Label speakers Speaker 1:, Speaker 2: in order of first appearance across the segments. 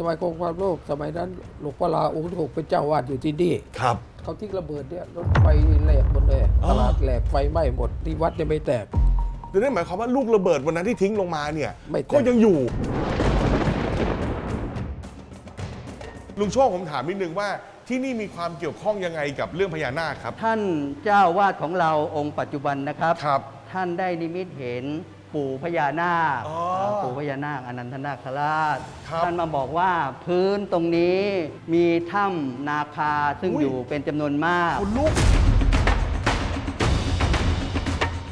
Speaker 1: สมัยกองความโลกสมัยนั้นหลวงพ่อลาองค์ที่หกเป็นเจ้าวาดอยู่ที่นี่
Speaker 2: ครับ
Speaker 1: เขาทิ้งระเบิดเนี่ยรถไฟแหลกหมดเลย
Speaker 2: อ๋อ
Speaker 1: ตลาดแหลกไฟไหม้หมดที่วัดยังไม่แตก
Speaker 2: ดังนั้นหมายความว่าลูกระเบิดวันนั้นที่ทิ้งลงมาเนี่ย
Speaker 1: ไม่แตก
Speaker 2: ก็ยังอยู่ ลุงโชคผมถามนิดนึงว่าที่นี่มีความเกี่ยวข้องยังไงกับเรื่องพญานาคครับ
Speaker 3: ท่านเจ้าวาดของเราองค์ปัจจุบันนะครับ
Speaker 2: ครับ
Speaker 3: ท่านได้นิมิตเห็น ปู่พญานาค
Speaker 2: อ๋อ
Speaker 3: ปู่พญานาคอนันทนาคราช
Speaker 2: ครับ
Speaker 3: ท่านมาบอกว่าพื้นตรงนี้มีถ้ำนาคาซึ่ง
Speaker 2: อุ๊ย
Speaker 3: อยู่เป็นจำนวนมาก
Speaker 2: คุณลูก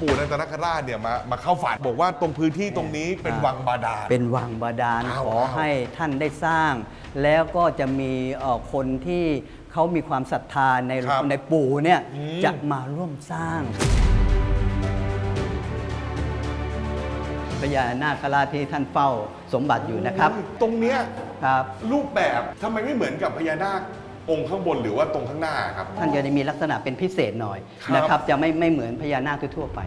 Speaker 2: ปู่นันตนาคราชเนี่ยมามาเข้าฝันบอกว่าตรงพื้นที่ตรงนี้เป็นวังบาดาล
Speaker 3: เป็นวังบาดาล
Speaker 2: อ้าว
Speaker 3: ขอให้ท่านได้สร้าง แล้วก็จะมีเอ่อคนที่เขามีความศรัทธาใน
Speaker 2: ครับ
Speaker 3: ในปู่เนี่ย
Speaker 2: อืม
Speaker 3: จะมาร่วมสร้าง พญานาคราชที่ท่านเฝ้าสมบัติอยู่นะครับ
Speaker 2: ตรงเนี้ย
Speaker 3: ครับ
Speaker 2: รูปแบบทำไมไม่เหมือนกับพญานาคองค์ข้างบนหรือว่าตรงข้างหน้าครับ
Speaker 3: ท่านจะมีลักษณะเป็นพิเศษหน่อย
Speaker 2: ครับ
Speaker 3: นะครับ จะไม่ไม่เหมือนพญานาคทั่วๆไป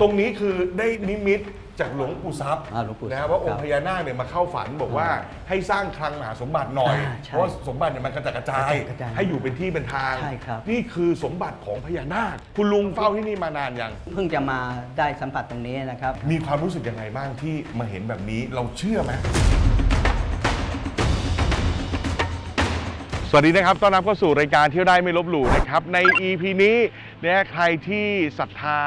Speaker 2: ตรงนี้คือได้นิมิต จากหลวงปู่ทรัพย์
Speaker 3: อ่าหลวงปู่ทรัพย์
Speaker 2: นะครับว่าอง
Speaker 3: ครั
Speaker 2: ค์
Speaker 3: บ
Speaker 2: พญานาคเนี่ยมาเข้าฝันบอกว่าให้สร้างคลังมหาสมบัติหน่อย
Speaker 3: อ่าใช่
Speaker 2: เพราะว่าสมบัติเนี่ยมันกระจัดกระจาย
Speaker 3: กระจัดกระจาย
Speaker 2: ให้อยู่เป็นที่เป็นทาง
Speaker 3: ใช่ครับ
Speaker 2: นี่คือสมบัติของพญานาค คุณลุงเฝ้าที่นี่มานานยัง
Speaker 3: เพิ่งจะมาได้สัมผัสตรงนี้นะครับ
Speaker 2: มีความรู้สึกยังไงบ้างที่มาเห็นแบบนี้เราเชื่อไหม สวัสดีนะครับ ต้อนรับเข้าสู่รายการเที่ยวได้ไม่ลบหลู่นะครับ ใน EP นี้เนี่ยใครที่ศรัทธา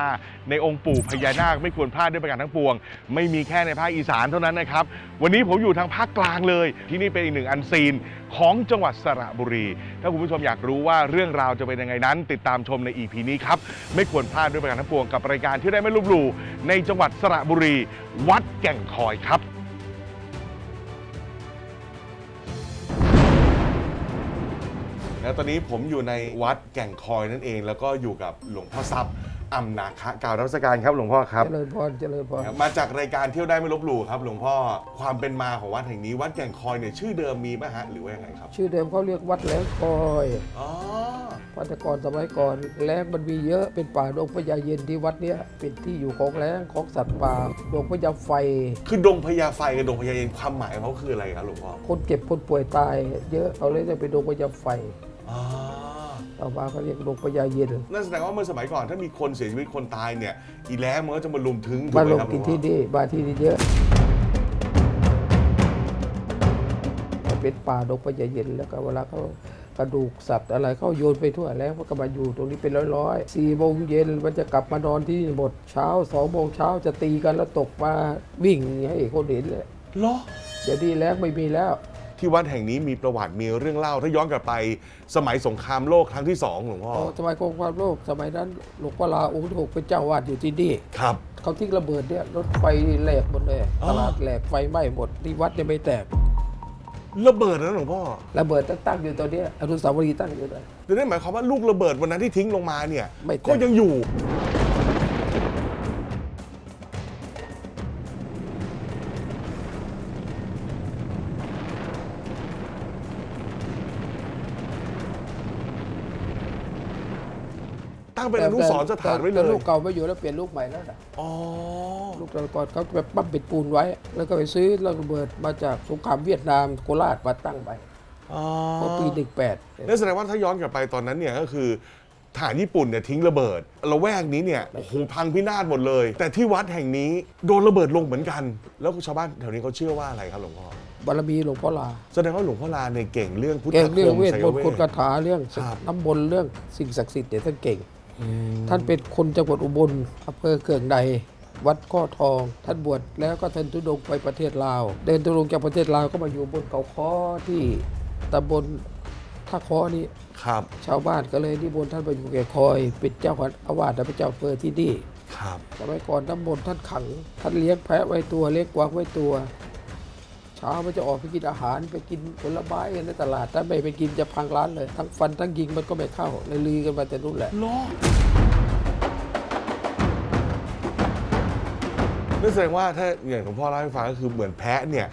Speaker 2: ในองค์ปู่พญานาคไม่ควรพลาดด้วยประการทั้งปวง ไม่มีแค่ในภาคอีสานเท่านั้นนะครับ วันนี้ผมอยู่ทางภาคกลางเลย ที่นี่เป็นอีกหนึ่งอันซีนของจังหวัดสระบุรี ถ้าคุณผู้ชมอยากรู้ว่าเรื่องราวจะเป็นยังไงนั้น ติดตามชมใน EP นี้ครับ ไม่ควรพลาดด้วยประการทั้งปวงกับรายการเที่ยวได้ไม่ลบหลู่ในจังหวัดสระบุรี วัดแก่งคอยครับ แล้วตอนนี้ผมอยู่ในวัดแก่งคอยนั่นเอง แล้วก็อยู่กับหลวงพ่อทรัพย์อำนาคะกล่าวรัชการครับหลวงพ่อครับ
Speaker 1: เจริญพรเจริญพร
Speaker 2: มาจากรายการเที่ยวได้ไม่ลบหลู่ครับ หลวงพ่อความเป็นมาของวัดแห่งนี้วัดแก่งคอยเนี่ยชื่อเดิมมีไหมฮะหรือว่ายังไงครับ
Speaker 1: ชื่อเดิมเขาเรียกวัดแหลงคอย
Speaker 2: อ๋อ
Speaker 1: พัฒกรสมัยก่อนแล้งมันมีเยอะเป็นป่าดงพญาเย็นที่วัดเนี้ยเป็นที่อยู่ของแล้งของสัตว์ป่าดงพญาไฟ
Speaker 2: คือดงพญาไฟกับดงพญาเย็นความหมายของเขาคืออะไรครับหลวงพ่อ
Speaker 1: คนเจ็บคนป่วยตาย เยอะเขาเลยจะไปดงพญาไฟ
Speaker 2: อ๋อ
Speaker 1: ต่อมาเขาเรียกดงพญาเย็น
Speaker 2: นั่นแสดงว่าเมื่อสมัยก่อนถ้ามีคนเสียชีวิตคนตายเนี่ยอีแล้งมันก็จะมาลุมถึงถูก
Speaker 1: มา
Speaker 2: ไหม
Speaker 1: ลง
Speaker 2: ครับหล
Speaker 1: กิ
Speaker 2: วนงพ่
Speaker 1: ที่
Speaker 2: อ
Speaker 1: นี่มาที่นี่เยอะเป็นป่าดงพญาเย็นแล้วก็เวลาเขากระดูกสัตว์อะไรเขาโยนไปทั่วแล้วมันก็มาอยู่ตรงนี้เป็นร้อยๆสี่โมงเย็นมันจะกลับมานอนที่นี่หมดเช้าสองโมงเช้าจะตีกันแล้วตกมาวิ่งให้คนเห็นเลย
Speaker 2: เหรอ
Speaker 1: เดี๋ยวนี้แล้วไม่มีแล้ว
Speaker 2: ที่วัดแห่งนี้มีประวัติมีเรื่องเล่า ถ้าย้อนกลับไปสมัยสงครามโลกครั้งที่สองหลวงพ่อ
Speaker 1: สมัยกองความโลกสมัยนั้นหลวงพ่อลาองค์ที่หกเป็นเจ้าวาดอยู่ที่นี่
Speaker 2: ครับ
Speaker 1: เขาทิ้งระเบิดเนี่ยรถไฟแหลกหมดเลย
Speaker 2: อ๋อ
Speaker 1: ตลาดแหลกไฟไหม้หมดที่วัดยังไม่แตก
Speaker 2: ระเบิดนะหลวงพ่อ
Speaker 1: ระเบิดตั้งอยู่ตอนเนี้ยอนุสาวรีย์ตั้งอยู่เลย
Speaker 2: ดังนั้นหมายความว่าลูกระเบิดวันนั้นที่ทิ้งลงมาเนี่ย
Speaker 1: ไม่แตก
Speaker 2: ก็ยังอยู่ ตั้งเป็นอนุสรณ์สถานไว้เล
Speaker 1: แต่
Speaker 2: ย
Speaker 1: ลูกเก่าไม่อยู่แล้วเปลี่ยนลูกใหม่แล้วนะ
Speaker 2: อ๋อ
Speaker 1: ลูกตอนก่อนเขาแบบปั้มปิดปูนไว้ แล้วก็ไปซื้อระเบิดมาจากสงครามเวียดนามโคราชมาตั้งไป
Speaker 2: อ๋อ
Speaker 1: เมื่อปีหนึ่งแปด
Speaker 2: นั่นแสดงว่าถ้าย้อนกลับไปตอนนั้นเนี่ยก็คือทหารญี่ปุ่นเนี่ยทิ้งระเบิดละแวกนี้เนี่ยโอ้โหพังพินาศหมดเลย แต่ที่วัดแห่งนี้โดนระเบิดลงเหมือนกัน แล้วชาวบ้านแถวนี้เขาเชื่อว่าอะไรครับหลวงพ่อ
Speaker 1: บารมีหลวงพ่อลา
Speaker 2: แสดงว่าหลวงพ่อลาเนี่ยเก่งเรื่องพุทธ
Speaker 1: เก่งเรื่อง
Speaker 2: คม
Speaker 1: เวท
Speaker 2: ไสย
Speaker 1: มนต์คนคาถาเรื่อง
Speaker 2: ครับ
Speaker 1: น้ำมนต์เรื่องสิ่งศักดิ์สิทธิ์เนี่ยท่านเก่ง ท่านเป็นคนจังหวัดอุบลอำเภอเกืองในวัดข้อทอง ท่านบวชแล้วก็ท่านทุดงค์ไปประเทศลาว เดินทุดงค์จากประเทศลาวก็มาอยู่บนเขาค้อที่ตำบลท่าค้อนี่
Speaker 2: ครับ
Speaker 1: ชาวบ้านก็เลยนิมนต์ท่านไปอยู่แก่คอย เป็นเจ้าคณะอาวาสและเป็นเจ้าอำเภอที่นี่
Speaker 2: ครับ
Speaker 1: สมัยก่อนน้ำมนต์ท่านขัง ท่านเลี้ยงแพะไว้ตัวเลี้ยงกวางไว้ตัวเช้ามันจะออกไปกินอาหารไปกินผลไม้ในตลาดถ้าไม่ไปกินจะพังร้านเลย ทั้งฟันทั้งยิงมันก็ไม่เข้าเลยลือกันมาแต่นู่นแหละ
Speaker 2: ล้อนั่นแสดงว่าถ้าอย่างหลวงพ่อเล่าให้ฟังก็คือเหมือนแพะเนี่ย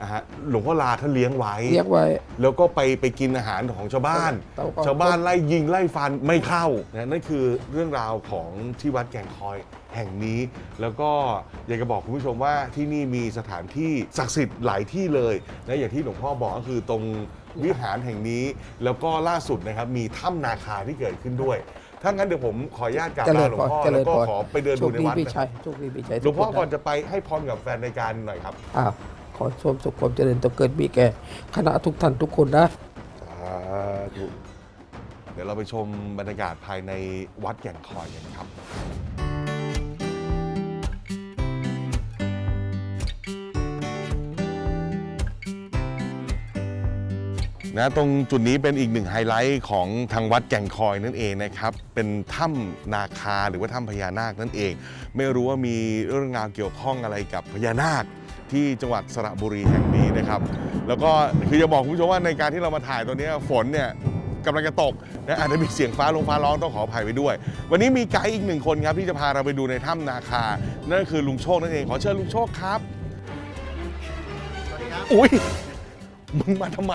Speaker 2: นะฮะหลวงพ่อลาท่านเลี้ยงไว้
Speaker 1: เรียกไว้
Speaker 2: แล้วก็ไปไปกินอาหารของชาวบ้าน
Speaker 1: เตาก่อน
Speaker 2: ชาวบ้านไล่ยิงไล่ฟันไม่เข้านะนั่นคือเรื่องราวของที่วัดแก่งคอยแห่งนี้ แล้วก็อยากจะบอกคุณผู้ชมว่าที่นี่มีสถานที่ศักดิ์สิทธิ์หลายที่เลยนะอย่างที่หลวงพ่อบอกก็คือตรงวิหารแห่งนี้ แล้วก็ล่าสุดนะครับมีถ้ำนาคาที่เกิดขึ้นด้วย ถ้างั้นเดี๋ยวผมขออนุญาตกราบ
Speaker 1: เจริ
Speaker 2: ลา
Speaker 1: ญ
Speaker 2: หลว
Speaker 1: พ
Speaker 2: ง
Speaker 1: ร
Speaker 2: พ่อ
Speaker 1: เจริ
Speaker 2: แล้
Speaker 1: ญ
Speaker 2: วก็
Speaker 1: พร
Speaker 2: ขอไปเดิน
Speaker 1: โช
Speaker 2: ดู
Speaker 1: ค
Speaker 2: ใน
Speaker 1: ดี
Speaker 2: วัด
Speaker 1: พี่
Speaker 2: นะ
Speaker 1: ชัยโชคดีพี่ชัย
Speaker 2: หลวงพ่อ
Speaker 1: ทุค
Speaker 2: ก่อนจะไปให้พรกับแฟนรายการหน่อยครับ
Speaker 1: อ้าว ขอชมสุขความเจริญต้องเกิดมีแก่คณะทุกท่านทุกคนนะ
Speaker 2: สาธุเดี๋ยวเราไปชมบรรยากาศภายในวัดแก่งคอยกันครับ นะตรงจุดนี้เป็นอีกหนึ่งไฮไลท์ของทางวัดแก่งคอยนั่นเองนะครับ เป็นถ้ำนาคาหรือว่าถ้ำพญานาคนั่นเอง ไม่รู้ว่ามีเรื่องราวเกี่ยวข้องอะไรกับพญานาค ที่จังหวัดสระบุรีแห่งนี้นะครับ แล้วก็คือจะบอกคุณผู้ชมว่าในการที่เรามาถ่ายตัวเนี้ยฝนเนี่ยกำลังจะตกนะอาจจะมีเสียงฟ้าลงฟ้าร้องต้องขออภัยไปด้วย วันนี้มีไกด์อีกหนึ่งคนครับที่จะพาเราไปดูในถ้ำนาคา นั่นก็คือลุงโชคนั่นเองขอเชิญลุงโชคครับ
Speaker 4: สวัสดีครับ
Speaker 2: อุ้ย มึงมาทำไม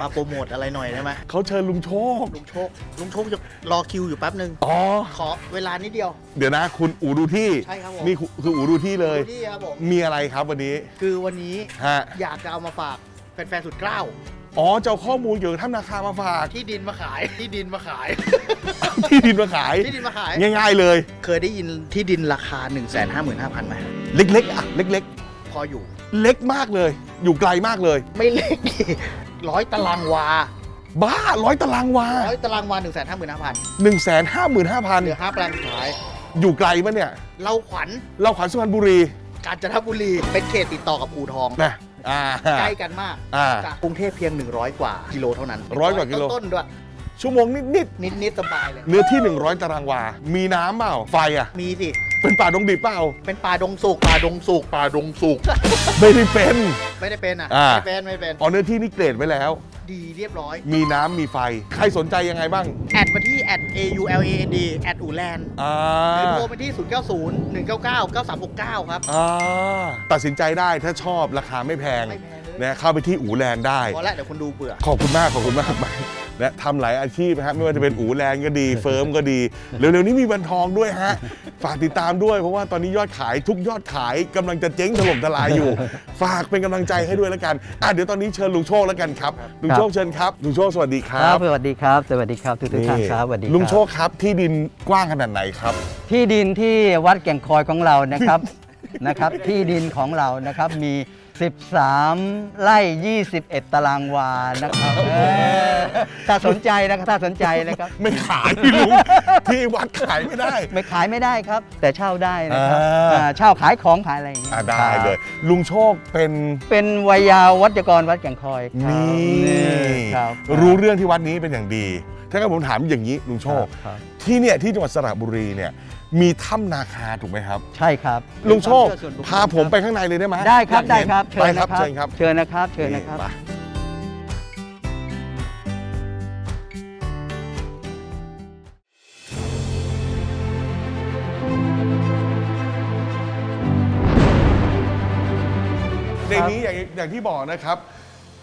Speaker 4: มาโปรโมทอะไรหน่อยได้ไหม
Speaker 2: เขาเชิญลุงโชค
Speaker 4: ลุงโชค ลุงโชคจะรอคิวอยู่แป๊บหนึ่ง
Speaker 2: อ๋อ
Speaker 4: ขอเวลานิดเดียว
Speaker 2: เดี๋ยวนะ คุณอูดูที่
Speaker 4: ใช่ครับผม
Speaker 2: นี่คือคืออูดูที่เลย
Speaker 4: ดูที่ครับผม
Speaker 2: มีอะไรครับวันนี้
Speaker 4: คือวันนี้
Speaker 2: ฮะ
Speaker 4: อยากจะเอามาฝากแฟนๆสุดเกล้าว
Speaker 2: อ๋อจะเอาข้อมูลเกี่ยวกับถ้ำนาคามาฝาก
Speaker 4: ที่ดินมาขาย ที่ดินมาขาย
Speaker 2: ที่ดินมาขาย
Speaker 4: ที่ดินมาขาย
Speaker 2: ง่าย ๆ เลย
Speaker 4: เคยได้ยินที่ดินราคา 1 5 5 0 0 0ไหม
Speaker 2: เล็กๆอะเล็ก
Speaker 4: พออยู่
Speaker 2: ๆ เล็กมากเลย อยู่ไกลมากเลย
Speaker 4: ไม่เล็กดิร้อยตารางวา
Speaker 2: บ้าร้อยตารางวา
Speaker 4: ร้อยตารางวา1 5 5 0 0 0
Speaker 2: 1 5 5 5 0
Speaker 4: เหลื
Speaker 2: 0
Speaker 4: อห้าแปลงสุดท้าย
Speaker 2: อยู่ไกลปะเนี่ย
Speaker 4: เราขวัญ
Speaker 2: เราขวัญสุพรรณบุรี
Speaker 4: กาญจนบุรี เป็นเขตติดต่อกับอู่ทอง
Speaker 2: นะอ่า
Speaker 4: ใกล้กันมาก
Speaker 2: อ่า
Speaker 4: จากกรุงเทพเพียง 100 กว่ากิโลเท่านั้น
Speaker 2: ร้อยกว่ากิโล
Speaker 4: ต้นๆด้วย
Speaker 2: ชั่วโมงนิด
Speaker 4: นิดๆสบายเลย
Speaker 2: ๆเนื้อที่ 100 ตารางวา มีน้ำเปล่าไฟอะ
Speaker 4: มีสิ
Speaker 2: เป็นป่าดงดิบเปล่า
Speaker 4: เป็นป่าดงสุกป่าดงสุกป่าดงสุก
Speaker 2: ไม่ได้เป็น
Speaker 4: ไม่ได้เป็นอะ
Speaker 2: อ่า
Speaker 4: ไม่เป็นไม่เป็น
Speaker 2: อ๋อเนื้อที่นี่เกรดไว้แล้ว
Speaker 4: ดีเรียบร้อย
Speaker 2: มีน้ำมีไฟ ใครสนใจยังไงบ้าง
Speaker 4: แอดมาที่ แอด A U L A N D แอดอูแลนด์
Speaker 2: อ่า
Speaker 4: หรือโทรไปที่ 0 9 0 1 9 9 9 3 6 9 ครับ
Speaker 2: อ่า ตัดสินใจได้ถ้าชอบราคาไม่แพง
Speaker 4: ไม่แพงเลย
Speaker 2: นะเข้าไปที่อูแลนด์ได้
Speaker 4: พอแล้วเดี๋ยวคุณดูเบื่อ
Speaker 2: ขอบคุณมาก ขอบคุณมากไป และทำหลายอาชีพนะฮะไม่ว่าจะเป็นอูแลนด์ก็ดีเฟิร์มก็ดี เร็วๆนี้มีบันทองด้วยฮะ ฝากติดตามด้วยเพราะว่าตอนนี้ยอดขายทุกยอดขายกำลังจะเจ๊งถล่มทลายอยู่ ฝากเป็นกำลังใจให้ด้วยแล้วกันอะเดี๋ยวตอนนี้เชิญลุงโชคแล้วกันครับลุงโชคเชิญครับลุงโชคสวัสดีค
Speaker 3: ค
Speaker 2: รั
Speaker 3: รับบสวัสดีครับสวัสดีครับทุกทุกท่านครับสวัสดีครับ
Speaker 2: ลุงโชคครับที่ดินกว้างขนาดไหนครับ
Speaker 3: ที่ดินที่วัดแก่งคอยของเรานะครับ นะครับ ที่ดินของเรานะครับมี 13 ไร่ 21 ตารางวานะครับเออถ้าสนใจนะครับถ้าสนใจนะครับ
Speaker 2: ไม่ขายพี่ลุง ที่วัดขายไม่ได้
Speaker 3: ไม่ขายไม่ได้ครับ แต่เช่าได้นะครับ
Speaker 2: อ่า
Speaker 3: อ่าเช่าขายของขายอะไรอย่างเงี้ย
Speaker 2: อะได้
Speaker 3: ครับ
Speaker 2: เลย ลุงโชคเป็น
Speaker 3: เป็นวัยยาวัจกรวัดแก่งคอยครับ
Speaker 2: นี่
Speaker 3: ครับ
Speaker 2: รู้เรื่องที่วัดนี้เป็นอย่างดี ถ้างั้นผมถามอย่างนี้ลุงโชค
Speaker 3: ครับ
Speaker 2: ที่เนี่ยที่จังหวัดสระบุรีเนี่ย มีถ้ำนาคาถูกไหมครับ
Speaker 3: ใช่ครับ
Speaker 2: ลุงโชค
Speaker 3: เป็นวามเชื่อส่วนบุคคล
Speaker 2: พาผมไปข้างในเลยได้ไหม
Speaker 3: ได้ครับ
Speaker 2: อยาก
Speaker 3: ได้
Speaker 2: เห็น
Speaker 3: ครับ
Speaker 2: ไป
Speaker 3: เชิญ
Speaker 2: ครับ
Speaker 3: นะ
Speaker 2: เชิญครับ
Speaker 3: เชิญนะครับ เชิญนะครับ
Speaker 2: ไปในนี้อย่างอย่างที่บอกนะครับ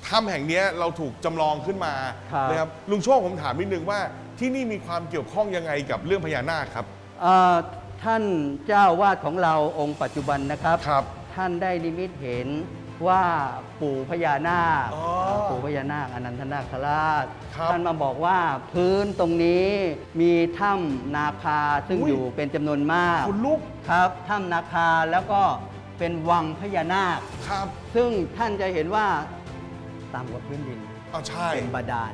Speaker 2: ถ้ำแห่งเนี้ยเราถูกจำลองขึ้นมา
Speaker 3: ครับ
Speaker 2: นะครับลุงโชคผมถามนิดนึงว่าที่นี่มีความเกี่ยวข้องยังไงกับเรื่องพญานาคครับ
Speaker 3: เอ่อท่านเจ้าวาดของเราองค์ปัจจุบันนะครับ
Speaker 2: ครับ
Speaker 3: ท่านได้นิมิตเห็นว่าปู่พญานาค
Speaker 2: อ๋อ
Speaker 3: ปู่พญานาคอนันทนาคราช
Speaker 2: ครับ
Speaker 3: ท่านมาบอกว่าพื้นตรงนี้มีถ้ำนาคาซึ่ง
Speaker 2: อุ๊ย
Speaker 3: อยู่เป็นจำนวนมาก
Speaker 2: คุณลูก
Speaker 3: ครับถ้ำนาคาแล้วก็เป็นวังพญานาค
Speaker 2: ครับ
Speaker 3: ซึ่งท่านจะเห็นว่าตามกับพื้นดิน
Speaker 2: เอาใช่
Speaker 3: เป็นบาดาล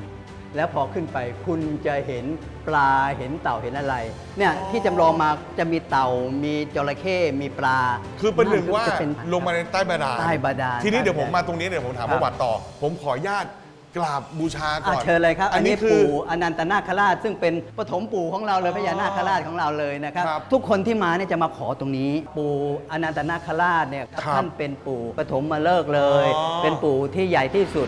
Speaker 3: แล้วพอขึ้นไปคุณจะเห็นปลาเห็นเต่าเห็นอะไร เนี่ยที่จำลองมาจะมีเต่ามีจระเข้มีปลา
Speaker 2: คือเป็นหนึ่งว่า
Speaker 3: จะเป็น
Speaker 2: ลงมาในใต้บาดาล
Speaker 3: ใต้บาดาล
Speaker 2: ทีนี้เดี๋ยว
Speaker 3: ใต้
Speaker 2: ผมมาตรงนี้เดี๋ยวผมถาม
Speaker 3: ครับ
Speaker 2: ประวัติต่อ ผมขออนุญาตกราบบูชาก่
Speaker 3: อะ
Speaker 2: อน
Speaker 3: เชิญเลยครับ
Speaker 2: อั
Speaker 3: อั
Speaker 2: น
Speaker 3: น
Speaker 2: นี้
Speaker 3: นี้
Speaker 2: คือ
Speaker 3: ปู่อนันตนาคราช ซึ่งเป็นปฐมปู่ของเราเลยพญานาคราชของเราเลยนะครับ
Speaker 2: ครับ
Speaker 3: ทุกคนที่มาเนี่ยจะมาขอตรงนี้ ปู่อนันตนาคราชเนี่ย
Speaker 2: ครับ
Speaker 3: ท่านเป็นปู่ปฐมมาเลิกษ์เลย
Speaker 2: อ๋อ
Speaker 3: เป็นปู่ที่ใหญ่ที่สุด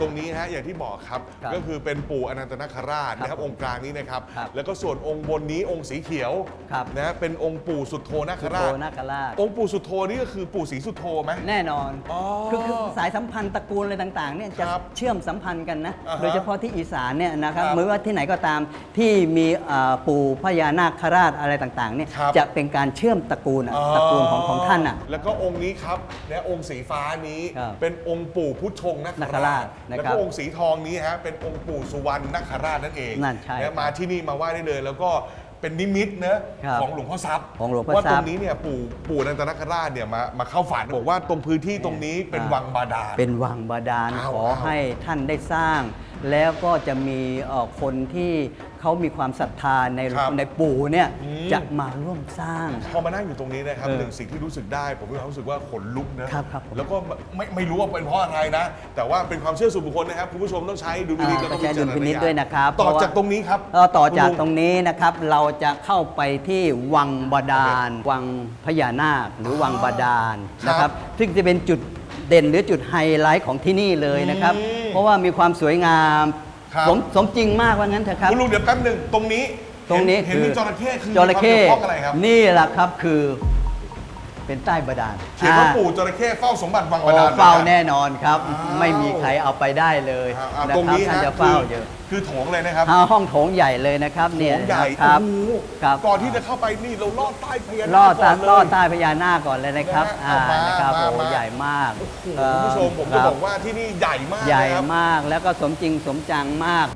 Speaker 2: ตรงนี้ฮะอย่างที่บอกครับ
Speaker 3: ครับ
Speaker 2: ก็คือเป็นปู่อนันตนาคราชนะครับ
Speaker 3: ครับ
Speaker 2: องค์กลางนี้นะครับ
Speaker 3: ครับ
Speaker 2: แล้วก็ส่วนองค์บนนี้องค์สีเขียว
Speaker 3: ครับ
Speaker 2: นะเป็นองค์ปู่สุดโทนาค
Speaker 3: สุโธ
Speaker 2: ราช
Speaker 3: นาคราช
Speaker 2: องค์ปู่สุดโทนี่ก็คือปู่ศรีสุโธไหม
Speaker 3: แน่นอน
Speaker 2: อ๋อ
Speaker 3: คือคือสายสัมพันธ์ตระกูลอะไรต่างๆเนี่ยจะ
Speaker 2: ครับ
Speaker 3: เชื่อมสัมพันธ์กันนะ
Speaker 2: อ่าฮะ
Speaker 3: โดยเฉพาะที่อีสานเนี่ยนะครับ
Speaker 2: ครับ
Speaker 3: ไม่ว่าที่ไหนก็ตามที่มีเอ่อปู่พญานาคราชอะไรต่างๆเนี่ย
Speaker 2: ครับ
Speaker 3: จะเป็นการเชื่อมตระกูลอะตระกูลของของท่านอะ
Speaker 2: แล้วก็องค์นี้ครับนะองค์สีฟ้านี้
Speaker 3: ครับ
Speaker 2: เป็นองค์ปู่พุทธชงนค
Speaker 3: นาคราชนะ
Speaker 2: แล้ว
Speaker 3: ครั
Speaker 2: ก็
Speaker 3: บ
Speaker 2: องค์สีทองนี้ฮะเป็นองค์ปู่สุวรรณนคราชนั่นเอง
Speaker 3: นั่นใช่ะ
Speaker 2: มาที่นี่มาไหว้ได้เลย แล้วก็เป็นนิมิตเนะครับ ของหลวงพ่อทรัพย์
Speaker 3: ของหลวงพ่อ
Speaker 2: ว่า
Speaker 3: ท
Speaker 2: ต
Speaker 3: รั
Speaker 2: ร
Speaker 3: พย์
Speaker 2: งนี้เนี่ยปู่ปู่อนันตนาคราชเนี่ยมามาเข้าฝันบอกว่าตรงพื้นที่ตรงนี้เป็น
Speaker 3: อ่า
Speaker 2: วังบาดาล
Speaker 3: เป็นวังบาดาล
Speaker 2: อ้าว
Speaker 3: ขอ
Speaker 2: อ้าว
Speaker 3: ให้ท่านได้สร้าง แล้วก็จะมีเอ่อคนที่ เขามีความศรัทธาใน
Speaker 2: ครับ
Speaker 3: ในปู่เนี่ย
Speaker 2: อืม
Speaker 3: จะมาร่วมสร้าง
Speaker 2: พอมานั่งอยู่ตรงนี้นะครับ
Speaker 3: เออ
Speaker 2: หนึ่งสิ่งที่รู้สึกได้ ผมมีความรู้สึกว่าขนลุกนะครับ
Speaker 3: ครับผม
Speaker 2: แล้วก็ไม่ไม่รู้ว่าเป็นเพราะอะไรนะ แต่ว่าเป็นความเชื่อส่วนบุคคลนะครับคุณผู้ชมต้องใช้ดุลพินิจ
Speaker 3: อ่า
Speaker 2: แล้วก็
Speaker 3: ต้องใช้ดุลพินิจด้วยนะครับ
Speaker 2: ต่อ
Speaker 3: เพราะว่า
Speaker 2: จากตรงนี้ครับ
Speaker 3: ก็ต่อจาก
Speaker 2: คุณลุ
Speaker 3: ตรงนี้นะครับเราจะเข้าไปที่วังบาดาล วังพญานาคหรือวังบาดาล
Speaker 2: ครับ
Speaker 3: นะครับซึ่งจะเป็นจุดเด่นหรือจุดไฮไลท์ของที่นี่เลยนะครับ
Speaker 2: อืม
Speaker 3: เพราะว่ามีความสวยงาม
Speaker 2: ครับ
Speaker 3: สมสมจริงมากว่างั้นเถอะครับ
Speaker 2: คุณลุงเดี๋ยวแป๊บหนึ่งตรงนี้
Speaker 3: ตรงนี้
Speaker 2: เห็น
Speaker 3: คือ
Speaker 2: มีจระเข้คือ
Speaker 3: จระเข้
Speaker 2: มีความเกี่ยวข้องอะไรครับ
Speaker 3: นี่แหละครับคือ เป็นใต้บาดาล
Speaker 2: เขียนว่า
Speaker 3: อ่
Speaker 2: ปู่จระเข้เฝ้าสมบัติวัง
Speaker 3: โอ้
Speaker 2: บาดาล
Speaker 3: เฝ้าะ
Speaker 2: ครับ
Speaker 3: แน่นอนครับ
Speaker 2: อ้าว
Speaker 3: ไม่มีใครเอาไปได้เลย
Speaker 2: อ่าอ่า
Speaker 3: นะ
Speaker 2: ตรง
Speaker 3: ครับ
Speaker 2: นี้
Speaker 3: ท่าน
Speaker 2: ฮะ
Speaker 3: จะเฝ้า
Speaker 2: คือ
Speaker 3: เยอะ
Speaker 2: คือโถงเลยนะครับ
Speaker 3: อ่าห้องโถงใหญ่เลยนะครับ
Speaker 2: โถ
Speaker 3: เนี่ย
Speaker 2: งใหญ่
Speaker 3: ครับ
Speaker 2: โอ้โห
Speaker 3: ครับ
Speaker 2: ก่อนที่จะเข้าไปนี่เราลอดใต้พญา
Speaker 3: ล
Speaker 2: นา
Speaker 3: อ
Speaker 2: ค
Speaker 3: ด
Speaker 2: ก่
Speaker 3: ตา
Speaker 2: อนเลย
Speaker 3: ลอดใต้พญานาคก่อนเลยนะครับ
Speaker 2: นะฮะ
Speaker 3: อ่า
Speaker 2: เอามา
Speaker 3: นะครับ
Speaker 2: มา
Speaker 3: โอ้
Speaker 2: มา
Speaker 3: ใหญ่มาก
Speaker 2: คุณผู้ชมผมจะ
Speaker 3: ครับ
Speaker 2: บอกว่าที่นี่ใหญ่มาก
Speaker 3: ใหญ่
Speaker 2: นะครับ
Speaker 3: มากแล้วก็สมจริงสมจังมาก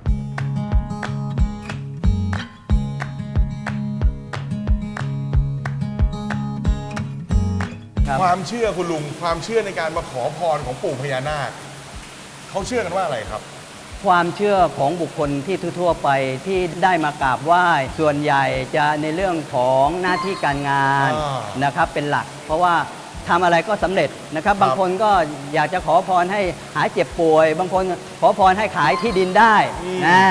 Speaker 3: ครับ
Speaker 2: ความเชื่อคุณลุงความเชื่อในการมาขอพรของปู่พญานาคเขาเชื่อกันว่าอะไรครับ
Speaker 3: ความเชื่อของบุคคลที่ทั่วๆไปที่ได้มากราบไหว้ส่วนใหญ่จะในเรื่องของหน้าที่การงาน
Speaker 2: อ่า
Speaker 3: นะครับเป็นหลัก เพราะว่าทำอะไรก็สำเร็จนะครับบางคนก็อยากจะขอพรให้หายเจ็บป่วย บางคนขอพรให้ขายที่ดินได้นะ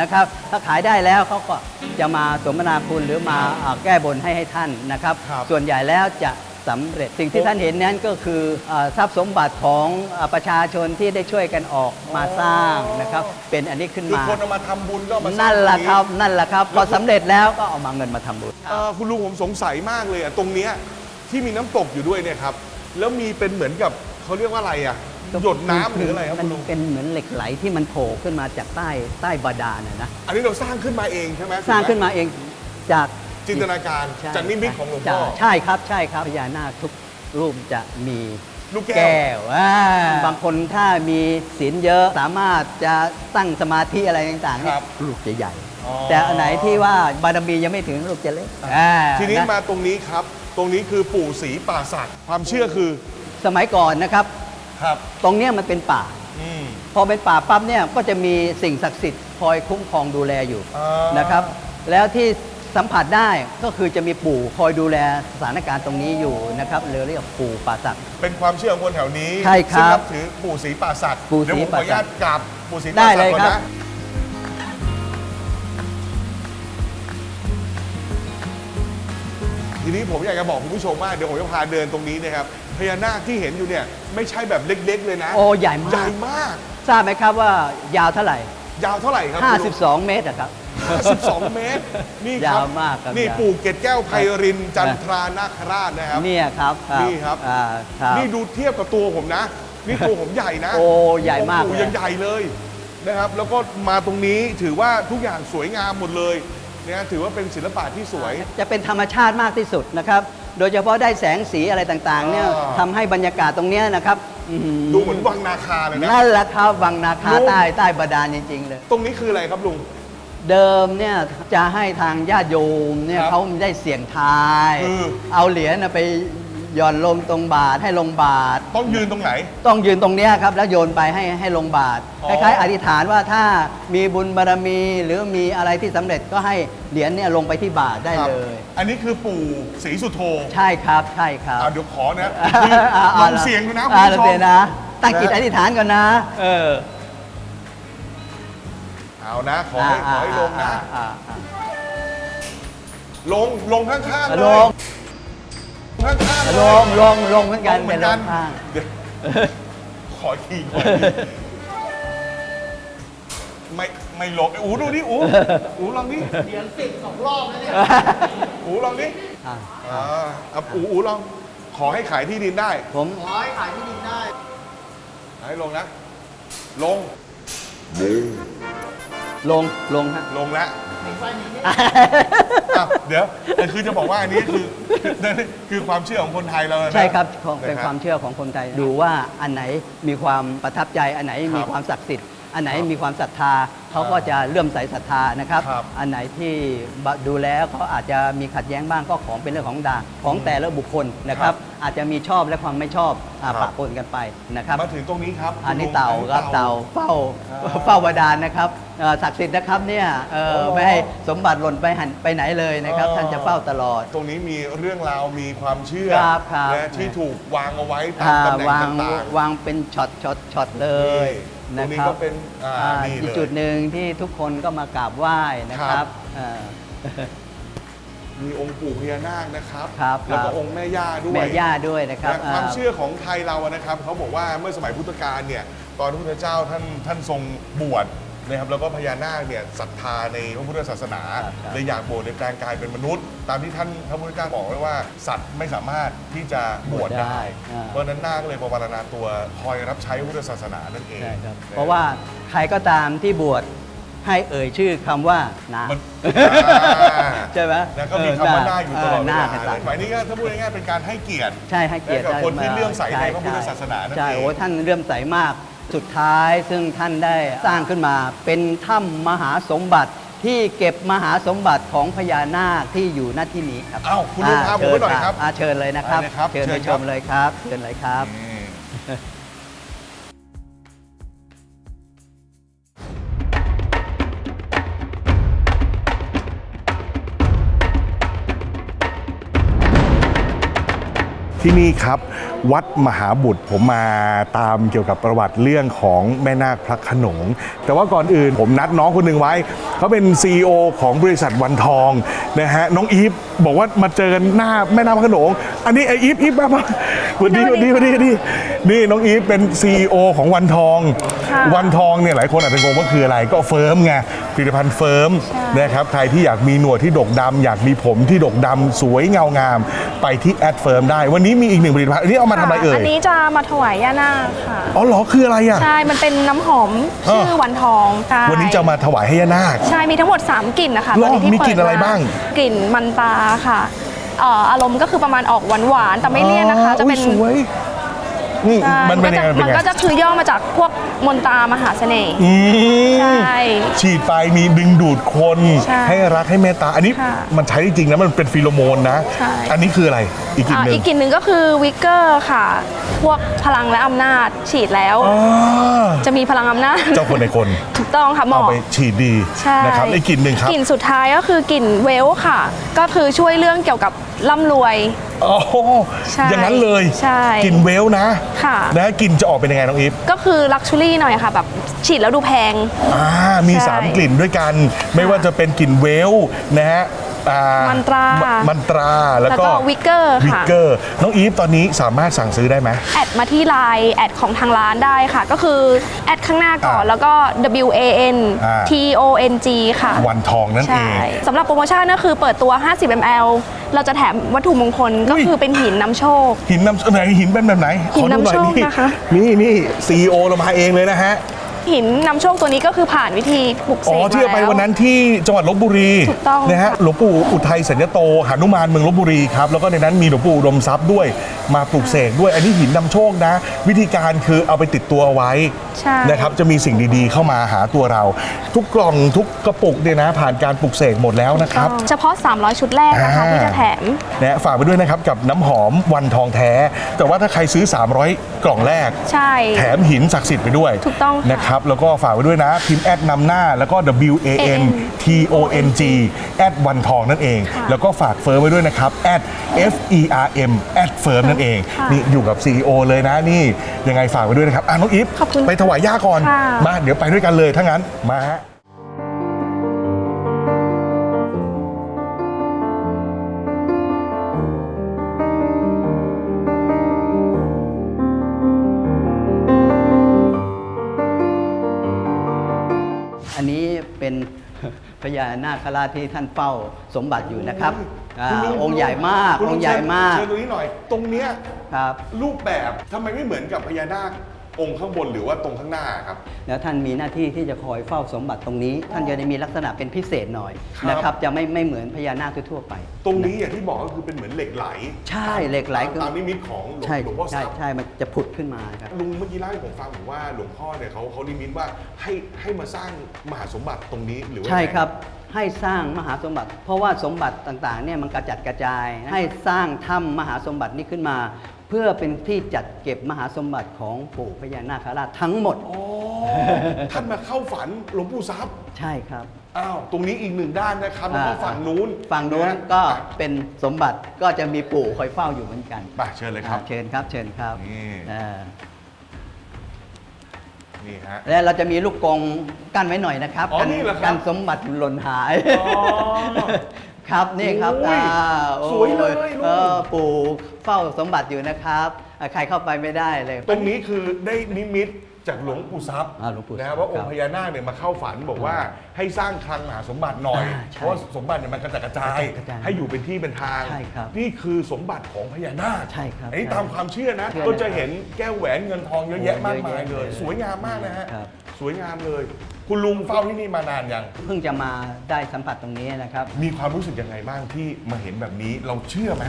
Speaker 3: นะครับ ถ้าขายได้แล้วเขาก็จะมาสมนาคุณหรือมาอ่าแก้บนให้ให้ท่านนะครับ
Speaker 2: ครับ
Speaker 3: ส่วนใหญ่แล้วจะ สำเร็จ สิ่งที่ท่านเห็นนั้นก็คืออาทรัพย์สมบัติของอาประชาชนที่ได้ช่วยกันออกมาสร้างนะครับ เป็นอันนี้ขึ้น
Speaker 2: คือ
Speaker 3: มา
Speaker 2: คนเอามาทำบุญก็เอามาสร้าง
Speaker 3: นั่นแหละ
Speaker 2: ตง
Speaker 3: ครับ นั่นแหละครับ พอสำเร็จแล้วก็เอามาเงินมาทำบุญ
Speaker 2: เอ่อคุณลุงผมสงสัยมากเลยอะตรงเนี้ยที่มีน้ำตกอยู่ด้วยเนี่ยครับ แล้วมีเป็นเหมือนกับเขาเรียกว่าอะไรอะหยดน้ำหรืออะไรครับ
Speaker 3: มั
Speaker 2: คุ
Speaker 3: น
Speaker 2: ณลุง
Speaker 3: เป็นเหมือนเหล็กไหลที่มันโผล่ขึ้นมาจากใต้ใต้บาดาลนะนะ
Speaker 2: อันนี้เราสร้างขึ้นมาเองใช่ไหม
Speaker 3: สร้างขึ้นมาเองจาก
Speaker 2: จินตนาการ
Speaker 3: ใช่
Speaker 2: จากนิมิตของหลวงพ่อ
Speaker 3: ใช่ครับใช่ครับพญานาคทุกรูปจะมี
Speaker 2: ลูกแก้ว
Speaker 3: แก้วอ่าบางคนถ้ามีศีลเยอะสามารถจะตั้งสมาธิอะไรต่างๆเนี่
Speaker 2: ค
Speaker 3: ย
Speaker 2: รับ
Speaker 3: ลูกจะใหญ่
Speaker 2: อ๋อ
Speaker 3: แต่อันไหนที่ว่าบารมียังไม่ถึงลูกจะเล็กอ่า
Speaker 2: ทีนี้ะ มาตรงนี้ครับ ตรงนี้คือปู่ศรีป่าสักความเชื่อคือ
Speaker 3: สมัยก่อนนะครับ
Speaker 2: ครับ
Speaker 3: ตรงเนี้ยมันเป็นป่า
Speaker 2: อืม
Speaker 3: พอเป็นป่าปั๊บเนี่ยก็จะมีสิ่งศักดิ์สิทธิ์คอยคุ้มครองดูแลอยู่
Speaker 2: อ่าน
Speaker 3: นะครับ แล้วที่ สัมผัสได้ก็คือจะมีปู่คอยดูแลสถานการณ์ตรงนี้อยู่นะครับเลยเรียกว่าปู่ป่าศักดิ์
Speaker 2: เป็นความเชื่อของคนแถวนี้
Speaker 3: ใช่ครับ
Speaker 2: ซึ่งนับถือปู่ศรีป่าสัก
Speaker 3: ปู่ศรี
Speaker 2: เดี๋ยวผมขออนุญาต
Speaker 3: ป่าสัก
Speaker 2: กราบปู่ศรี
Speaker 3: ได้
Speaker 2: ป่าสั
Speaker 3: เล
Speaker 2: ก
Speaker 3: ย
Speaker 2: ก่อน
Speaker 3: ครับ
Speaker 2: นะ ทีนี้ผมอยากจะบอกคุณผู้ชมว่าเดี๋ยวผมจะพาเดินตรงนี้นะครับพญานาคที่เห็นอยู่เนี่ยไม่ใช่แบบเล็ก ๆ เลยนะ
Speaker 3: โอ้ใหญ่
Speaker 2: ใหญ่
Speaker 3: มาก
Speaker 2: มาก
Speaker 3: ทราบไหมครับว่ายาวเท่าไหร่
Speaker 2: ยาวเท่าไหร่ครับคุณลุง
Speaker 3: 52 เมตรอะครับ
Speaker 2: 52 เมตร นี่ครับ
Speaker 3: ยาวมากครับ
Speaker 2: นี่
Speaker 3: ยาว
Speaker 2: ปู่เกตแก้วไพรินทร์จันทรานาคราชนะครับ
Speaker 3: เนี่ยครับ
Speaker 2: นี่ครับ
Speaker 3: อ่าครับ
Speaker 2: นี่ดูเทียบกับตัวผมนะ นี่ตัวผมใหญ่นะ
Speaker 3: โอ้ใหญ่มาก
Speaker 2: ปู่
Speaker 3: เลย
Speaker 2: ยังใหญ่เลยนะครับ แล้วก็มาตรงนี้ถือว่าทุกอย่างสวยงามหมดเลยนะถือว่าเป็นศิลปะที่สวย
Speaker 3: จะเป็นธรรมชาติมากที่สุดนะครับ โดยเฉพาะได้แสงสีอะไรต่างๆเนี่ย
Speaker 2: อ่า
Speaker 3: ทำให้บรรยากาศตรงเนี้ยนะครับอื้อหื
Speaker 2: ดูเหมือนวังนาคาเลยนะ
Speaker 3: นั่นแหละครับวังนาคา
Speaker 2: ลุง
Speaker 3: ใต้ใต้บาดาลจริงๆเลย
Speaker 2: ตรงนี้คืออะไรครับลุง
Speaker 3: เดิมเนี่ยจะให้ทางญาติโยมเนี่ย
Speaker 2: ครับ
Speaker 3: เขาได้เสี่ยงทาย
Speaker 2: คือ
Speaker 3: เอาเหรียญน่ะไปหย่อนลงตรงบาทให้ลงบาท
Speaker 2: ต้องยืนตรงไหน
Speaker 3: ต้องยืนตรงเนี้ยครับ แล้วโยนไปให้ให้ลงบาท
Speaker 2: อ๋
Speaker 3: ค
Speaker 2: อ
Speaker 3: ล้ายๆอธิษฐานว่าถ้ามีบุญบารมีหรือมีอะไรที่สำเร็จก็ให้เหรียญเนี่ยลงไปที่บาทได้
Speaker 2: ครับ
Speaker 3: เลย
Speaker 2: อันนี้คือปู่ศรีสุโธ
Speaker 3: ใช่ครับใช่ครับ
Speaker 2: อะเดี๋ยวขอนะาลองเสียงดูนะคุณ
Speaker 3: อ่า
Speaker 2: ผู้ชม
Speaker 3: เสียงนะตั้งจิตอธิษฐานก่อนนะ เออ
Speaker 2: เอานะ ขอให้ขอให้ลงนะ
Speaker 3: อ่าอ่า
Speaker 2: ลงลงข้างๆ
Speaker 3: อ่า
Speaker 2: เล
Speaker 3: ล
Speaker 2: ย
Speaker 3: ง
Speaker 2: ข้างๆเลย
Speaker 3: ลงลงลงเหมือนกัน
Speaker 2: ลงเหมื
Speaker 3: เป็
Speaker 2: อนน
Speaker 3: ล
Speaker 2: กัน
Speaker 3: งข้าง
Speaker 2: เดี๋ยวขออีกทีขออีกทีไม่หลบอูดูดิอูอูลองดิ
Speaker 4: เหรียญสิบสองรอบแล้วเนี่ย
Speaker 2: อูลองดิ
Speaker 3: อะ
Speaker 2: อ่าเอาอูอูลอง ขอให้ขายที่ดินได้
Speaker 3: ผม
Speaker 4: ขอให้ขายที่ดินได้
Speaker 2: ให้ลงนะ ลง
Speaker 3: ลง ลงฮะ
Speaker 2: ลงแล้ว
Speaker 4: ในไฟนี้เนี่ย
Speaker 2: อ้าวเดี๋ยวแต่คือจะบอกว่าอันนี้คือนั่นคือความเชื่อของคนไทยเรานะ
Speaker 3: ใช่ครับของเป็น
Speaker 2: นะ
Speaker 3: ความเชื่อของคนไทย ดูว่าอันไหนมีความประทับใจ อันไหนมีความศักดิ์สิทธิ์ อันไหนมีความศรัทธาเขาก็จะเลื่อมใสศรัทธานะครับ
Speaker 2: ครับ
Speaker 3: อันไหนที่ดูแล้วเขาอาจจะมีขัดแย้งบ้างก็ของเป็นเรื่องของดาของแต่ละบุคคลนะครับ อาจจะมีชอบและความไม่ชอบอ่า
Speaker 2: ครับ
Speaker 3: ปะปนกันไปนะครับ
Speaker 2: มาถึงตรงนี้ครับ
Speaker 3: อันนี้
Speaker 2: คุณลุง
Speaker 3: เต่าครับเต่าเฝ้าเฝ้าบาดาลนะครับเอ่อศักดิ์สิทธิ์นะครับเนี่ยเอ่อ
Speaker 2: โอ้
Speaker 3: ไม่ให้สมบัติหล่นไปหันไปไหนเลยนะครับ
Speaker 2: อ๋อ
Speaker 3: ท่านจะเฝ้าตลอด
Speaker 2: ตรงนี้มีเรื่องราวมีความเชื่อ
Speaker 3: ครับครับ
Speaker 2: นะที่ถูกวางเอาไว้ตาม
Speaker 3: อ่า
Speaker 2: ตำแหน่ง
Speaker 3: วาง
Speaker 2: ต่างๆ
Speaker 3: วางเป็นช็อตช็อตช็อตเลย
Speaker 2: นี่ตรงนี้
Speaker 3: นะครับ
Speaker 2: ก็เป็นอ่า
Speaker 3: อ่า
Speaker 2: นี่
Speaker 3: อีก
Speaker 2: เลย
Speaker 3: จุดหนึ่งที่ทุกคนก็มากราบไหว้นะค
Speaker 2: ครั
Speaker 3: รับบอ่า
Speaker 2: มีองค์ปู่พญานาคนะครับ
Speaker 3: ครับ
Speaker 2: แล้วก็
Speaker 3: ครับ
Speaker 2: องค์แม่ย่าด้วย
Speaker 3: แม่ย่าด้วยนะครับ
Speaker 2: นะความ
Speaker 3: อ่า
Speaker 2: เชื่อของไทยเราอะนะครับเขาบอกว่าเมื่อสมัยพุทธกาลเนี่ยตอนพระพุทธเจ้าท่านท่านทรงบวช นะครับแล้วก็พญานาคเนี่ยศรัทธาในพระพุทธศาสนา
Speaker 3: ครับครับ
Speaker 2: เลยอยากบวชในการกลายเป็นมนุษย์ ตามที่ท่านพระพุทธเจ้าบอกไว้ว่า สัตว์ไม่สามารถที่จะบวชได้
Speaker 3: อ่า
Speaker 2: เพราะฉะนั้นนาคก็เลยประวารณาตัวคอยรับใช้พระพุทธศาสนานั่นเอง
Speaker 3: ใช่ครับ
Speaker 2: น
Speaker 3: เพราะว่าใครก็ตามที่บวชให้เอ่ยชื่อคำว่านาค
Speaker 2: มัน
Speaker 3: ใช่ไหม
Speaker 2: แล้วก็มีคำว่าหน้าอยู่ตลอดเว
Speaker 3: หน้า
Speaker 2: ลา
Speaker 3: กัน
Speaker 2: เล
Speaker 3: ต่าง
Speaker 2: ยหมายนี้ก็ถ้าพูดง่ายๆเป็นการให้เกียรติ
Speaker 3: ใช่ให้เกียรติ
Speaker 2: และกับคนที่เลื่อมใสใน
Speaker 3: ช่
Speaker 2: พระพุทธศาสนานั่น
Speaker 3: ใช่
Speaker 2: เอง
Speaker 3: โอ้ท่านเลื่อมใสมาก สุดท้ายซึ่งท่านได้สร้างขึ้นมาเป็นถ้ำมหาสมบัติที่เก็บมหาสมบัติของพญานาคที่อยู่ณที่นี้ครับ
Speaker 2: เอ้าคุณลุงพาผมไปหน่อยครับา
Speaker 3: เชิญเลยนะครับ
Speaker 2: ไปเลยครับ
Speaker 3: เชิญ
Speaker 2: เชิ
Speaker 3: ไป
Speaker 2: ญ
Speaker 3: ช
Speaker 2: ครับ
Speaker 3: มเลยครับ เชิญเลยครับ
Speaker 2: นี่ ที่นี่ครับ วัดมหาบุตรผมมาตามเกี่ยวกับประวัติเรื่องของแม่นาคพระขนง แต่ว่าก่อนอื่นผมนัดน้องคนหนึ่งไว้ เขาเป็น CEO ของบริษัทวันทองนะฮะน้องอีฟบอกว่ามาเจอกันหน้าแม่นาคพระขนง อันนี้ไออีฟอีฟมามา วัสดีสวัสดีสวัสดีสวัสดีนี่น้องอีฟเป็น CEO ของวันทอง วันทองเนี่ยหลายคนอาจจะงงว่าคืออะไรก็เฟิร์มไงผลิตภัณฑ์เฟิร์มนะครับใครที่อยากมีหนวดที่ดกดำอยากมีผมที่ดกดำสวยเงางาม ไปที่แอดเฟิร์มได้ วันนี้มีอีกหนึ่งผลิตภัณฑ์อันนี้เอามาทำอะไรเอ่
Speaker 5: อั
Speaker 2: ย
Speaker 5: นนี้จะมาถวายย่านาคค่ะ
Speaker 2: อ๋อเหรอคืออะไรอะ
Speaker 5: ใช่ มันเป็นน้ำหอม
Speaker 2: เออ
Speaker 5: ชื่อวันทองใช่
Speaker 2: วันนี้จะมาถวายให้ย่านาค
Speaker 5: ใช่ มีทั้งหมด 3 กลิ่นนะคะ
Speaker 2: หรอ
Speaker 5: ตอนนี้ที่
Speaker 2: มีกลิ่น
Speaker 5: เปิด
Speaker 2: อะไรบ้าง
Speaker 5: กลิ่นมันตาค่ะ เอ่ออารมณ์ก็คือประมาณออกหวานๆแต่ไม่เลี่ยนนะคะ จะเป็น
Speaker 2: อ๋ออุ๊ยสวย อืม
Speaker 5: ใช่
Speaker 2: มันเป็นยังไง
Speaker 5: ก็จะ
Speaker 2: เป็น
Speaker 5: มัน
Speaker 2: ไง
Speaker 5: ก็จะคือย่อมาจากพวกมนตามหาเสน่ห์
Speaker 2: อืม
Speaker 5: ใช่
Speaker 2: ฉีดไปมีดึงดูดคน
Speaker 5: ใช่
Speaker 2: ให้รักให้เมตตา อันนี้
Speaker 5: ค่ะ
Speaker 2: มันใช้จริงๆนะมันเป็นฟีโรโมนนะ
Speaker 5: ใช่
Speaker 2: อันนี้คืออะไรอีกกลิ่น
Speaker 5: อ่า
Speaker 2: หนึ่ง
Speaker 5: อีกกลิ่นหนึ่งก็คือวิกเกอร์ค่ะ พวกพลังและอำนาจฉีดแล้ว
Speaker 2: อ๋อ
Speaker 5: จะมีพลังอำนาจ
Speaker 2: เจ้าคนในคน
Speaker 5: ถูกต้องค่ะเห
Speaker 2: เอา
Speaker 5: มาะ
Speaker 2: ไปฉีดดี
Speaker 5: ใช่
Speaker 2: นะครับไอ้กลิ่นหนึ่งครับ
Speaker 5: กลิ่นสุดท้ายก็คือกลิ่นเวลค่ะ ก็คือช่วยเรื่องเกี่ยวกับร่ำรวย
Speaker 2: โอ้โห
Speaker 5: ใช่
Speaker 2: อย่างนั้นเลย
Speaker 5: ใช่
Speaker 2: กลิ่นเวลนะ
Speaker 5: ค่ะ
Speaker 2: นะกลิ่นจะออกเป็นยังไงน้องอีฟ
Speaker 5: ก็คือลักชัวรี่หน่อยค่ะ แบบฉีดแล้วดูแพง
Speaker 2: อ่ามี
Speaker 5: ใช่
Speaker 2: 3 กลิ่นด้วยกัน ไม่ว่าจะเป็นกลิ่นเวลนะฮะ อ่า
Speaker 5: มันตรา
Speaker 2: มันตรา แล้ว
Speaker 5: แล้ว
Speaker 2: ก็
Speaker 5: ก็วิกเกอร์
Speaker 2: วิก
Speaker 5: ค่ะ
Speaker 2: เกอร์ น้องอีฟตอนนี้สามารถสั่งซื้อได้ไหม
Speaker 5: แอดมาที่ไลน์แอดของทางร้านได้ค่ะ ก็คือ แอดข้างหน้าก่อน
Speaker 2: อ่า
Speaker 5: แล้วก็ W A N
Speaker 2: อ่า
Speaker 5: T O N G ค่ะ
Speaker 2: วันทองนั่นเอ
Speaker 5: ใช่
Speaker 2: ง
Speaker 5: สำหรับโปรโมชั่นก็คือเปิดตัว 50 ml เราจะแถมวัตถุมงคลก็
Speaker 2: อุ้ย
Speaker 5: คือเป็นหินนำโชค
Speaker 2: หินนำไหนหินเป็นแบบไหน
Speaker 5: หิน
Speaker 2: ขอดูหอย
Speaker 5: นำโชค
Speaker 2: นี่
Speaker 5: นะคะ
Speaker 2: นี่นี่ซีโอเรามาเองเลยนะฮะ
Speaker 5: หินนำโชคตัวนี้ก็คือผ่านวิธีปลุกเส
Speaker 2: อ๋อกที่เราไป
Speaker 5: มาแล้ว
Speaker 2: วันนั้นที่จังหวัดลบบุรี
Speaker 5: ถูกต้อง
Speaker 2: นะฮะ
Speaker 5: ค่ะ
Speaker 2: หลวงปู่อุทัยสัญญโตหานุมานเมืองลบบุรีครับแล้วก็ในนั้นมีหลวงปู่อุดมทรัพย์ด้วย มาปลูกเสกด้วย อันนี้หินนำโชคนะ วิธีการคือเอาไปติดตัวเอาไว้
Speaker 5: ใช่
Speaker 2: นะครับจะมีสิ่งดีๆเข้ามาหาตัวเรา ทุกกล่องทุกกระปุกเนี่ยนะ ผ่านการปลูกเสกหมดแล้วนะครับ
Speaker 5: เฉพาะ 300 ชุดแรกนะคะ
Speaker 2: อ่า
Speaker 5: ที่จะแถม
Speaker 2: นะฝากไปด้วยนะครับกับน้ำหอมวันทองแท้ แต่ว่าถ้าใครซื้อ 300 กล่องแรก
Speaker 5: ใช่
Speaker 2: แถมหินศักดิ์สิทธิ์ไปด้วย
Speaker 5: ถูกต้องค่ะ
Speaker 2: นะครับแล้วก็ฝากไว้ด้วยนะพิมพ์แอดนำหน้าแล้วก็ W A N T O N G แอดวันทองนั่นเอง แล้วก็ฝากเฟิร์มไว้ด้วยนะครับแอด F E R M แอดเฟิร์มนั่นเอง นี่อยู่กับ CEO เลยนะนี่ ยังไงฝากไว้ด้วยนะครับอะน้องอีฟ
Speaker 5: ขอบคุณ
Speaker 2: ไปถวายย่าก่อน
Speaker 5: ค่ะ
Speaker 2: มาเดี๋ยวไปด้วยกันเลยถ้างั้นมาฮะ
Speaker 3: พญานาคราชที่ท่านเฝ้าสมบัติอยู่นะครับอ่า
Speaker 2: คุณลุ
Speaker 3: องค์ใหญ่มาก
Speaker 2: คุณ
Speaker 3: อ
Speaker 2: ลุ
Speaker 3: งค์ใหญ่มาก
Speaker 2: เชิญตรงนี้หน่อย ตรงเนี้ย
Speaker 3: ครับ
Speaker 2: รูปแบบทำไมไม่เหมือนกับพญานาค องค์ข้างบนหรือว่าตรงข้างหน้าครับ
Speaker 3: แล้วท่านมีหน้าที่ที่จะคอยเฝ้าสมบัติตรงนี้ ท่านจะได้มีลักษณะเป็นพิเศษหน่อย
Speaker 2: ครับ
Speaker 3: นะครับจะไม่ไม่เหมือนพญานาคทั่วๆไป
Speaker 2: ตรงนี้อย่างที่บอกก็คือเป็นเหมือนเหล็กไหล
Speaker 3: ใช่เหล็กไหล
Speaker 2: ตาม
Speaker 3: คือ
Speaker 2: ตามนิมิตของหลวง
Speaker 3: ใช่
Speaker 2: หลวงพ่อท
Speaker 3: ใช่
Speaker 2: รัพย์
Speaker 3: ใช่มันจะผุดขึ้นมาครับ
Speaker 2: ลุงเมื่อกี้เล่าให้ผมฟังบอกว่าหลวงพ่อเนี่ยเขาเขานิมิตว่าให้ให้มาสร้างมหาสมบัติตรงนี้หรือว่า
Speaker 3: ใช่
Speaker 2: ยังไง
Speaker 3: ครับให้สร้างมหาสมบัติ เพราะว่าสมบัติต่างๆเนี่ยมันกระจัดกระจาย ให้สร้างถ้ำมหาสมบัตินี้ขึ้นมา เพื่อเป็นที่จัดเก็บมหาสมบัติของปู่พญานาคราชทั้งหมด
Speaker 2: อ๋อ ท่านมาเข้าฝันหลวงปู่ทรัพย์
Speaker 3: ใช่ครับ
Speaker 2: อ้าว ตรงนี้อีกหนึ่งด้านนะครับแล้วก็
Speaker 3: อ่า
Speaker 2: ฝั่งนู้น
Speaker 3: ฝั่งนู้น
Speaker 2: นะ
Speaker 3: ก็เป็นสมบัติก็จะมีปู่คอยเฝ้าอยู่เหมือนกัน
Speaker 2: ไปเชิญเลยครับ
Speaker 3: อ่าเชิญครับ เชิญครับ
Speaker 2: นี่
Speaker 3: อ่า
Speaker 2: นี่ฮะ
Speaker 3: และเราจะมีลูกกรงกั้นไว้หน่อยนะครับ
Speaker 2: อ๋อ
Speaker 3: กั
Speaker 2: นี่เหรอครับ
Speaker 3: กันสมบัติหล่นหาย
Speaker 2: อ๋อ
Speaker 3: ครับนี่ครับ
Speaker 2: โอ้ย
Speaker 3: อ่าโอ้
Speaker 2: สวยเลยลูก
Speaker 3: เออปู่เฝ้าสมบัติอยู่นะครับอ่าใครเข้าไปไม่ได้เลย
Speaker 2: ตรงนี้คือได้นิมิตจากหลวงปู่ทรัพย์
Speaker 3: อ่าหลวงปู่ทรัพย์
Speaker 2: นะครับว่าอง
Speaker 3: ครั
Speaker 2: ค์
Speaker 3: บ
Speaker 2: พญานาคเนี่ยมาเข้าฝันบอกว่าให้สร้างคลังมหาสมบัติหน่อย
Speaker 3: อ่าใช่
Speaker 2: เพราะว่าสมบัติเนี่ยมันกระจัดกระจาย
Speaker 3: กระจัดกระจาย
Speaker 2: ให้อยู่เป็นที่เป็นทาง
Speaker 3: ใช่ครับ
Speaker 2: นี่คือสมบัติของพญานาค
Speaker 3: ใช่ครับ
Speaker 2: อันนี้
Speaker 3: ใช่
Speaker 2: ตามความเชื่อนะ
Speaker 3: เชื่อ
Speaker 2: ก็จะ
Speaker 3: นะครับ
Speaker 2: เห็นแก้วแหวนเงินทองเยอะแยะมากมาย
Speaker 3: เย
Speaker 2: เล
Speaker 3: อะ
Speaker 2: ย
Speaker 3: แยะ
Speaker 2: สวยงามมากนะฮะ
Speaker 3: ครับ
Speaker 2: สวยงามเลย คุณลุงเฝ้าที่นี่มานานยัง
Speaker 3: เพิ่งจะมาได้สัมผัสตรงนี้นะครับ
Speaker 2: มีความรู้สึกยังไงบ้างที่มาเห็นแบบนี้เราเชื่อไหม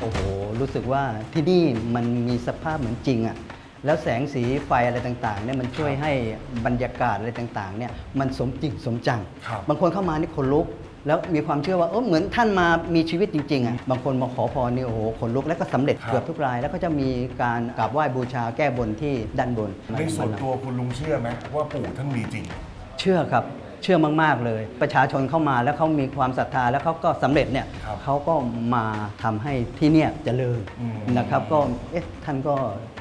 Speaker 3: โอ้โห รู้สึกว่าที่นี่มันมีสภาพเหมือนจริงอะ่ะ แล้วแสงสีไฟอะไรต่างๆเนี่ยมันช่วยให้บรรยากาศอะไรต่างๆเนี่ยมันสมจริงสมจัง
Speaker 2: ครับ
Speaker 3: บางคนเข้ามานี่ขนลุก แล้วมีความเชื่อว่าเออเหมือนท่านมามีชีวิตจริงๆอะบางคนมาขอพรนี่โอ้โหขนลุกแล้วก็สำเร็จ
Speaker 2: ครับ
Speaker 3: เกือบทุกราย แล้วก็จะมีการกราบไหว้บูชาแก้บนที่ด้านบน
Speaker 2: ในส่วนตัวคุณลุงเชื่อไหมว่าปู่ท่านมีจริง
Speaker 3: เชื่อครับ เชื่อมาก ๆ เลย ประชาชนเข้ามาแล้วเขามีความศรัทธาแล้วเขาก็สำเร็จเนี่ย
Speaker 2: ครับ
Speaker 3: เขาก็มาทำให้ที่เนี่ยเจริญ
Speaker 2: อืม
Speaker 3: นะครับ ก็เอ๊ะท่านก็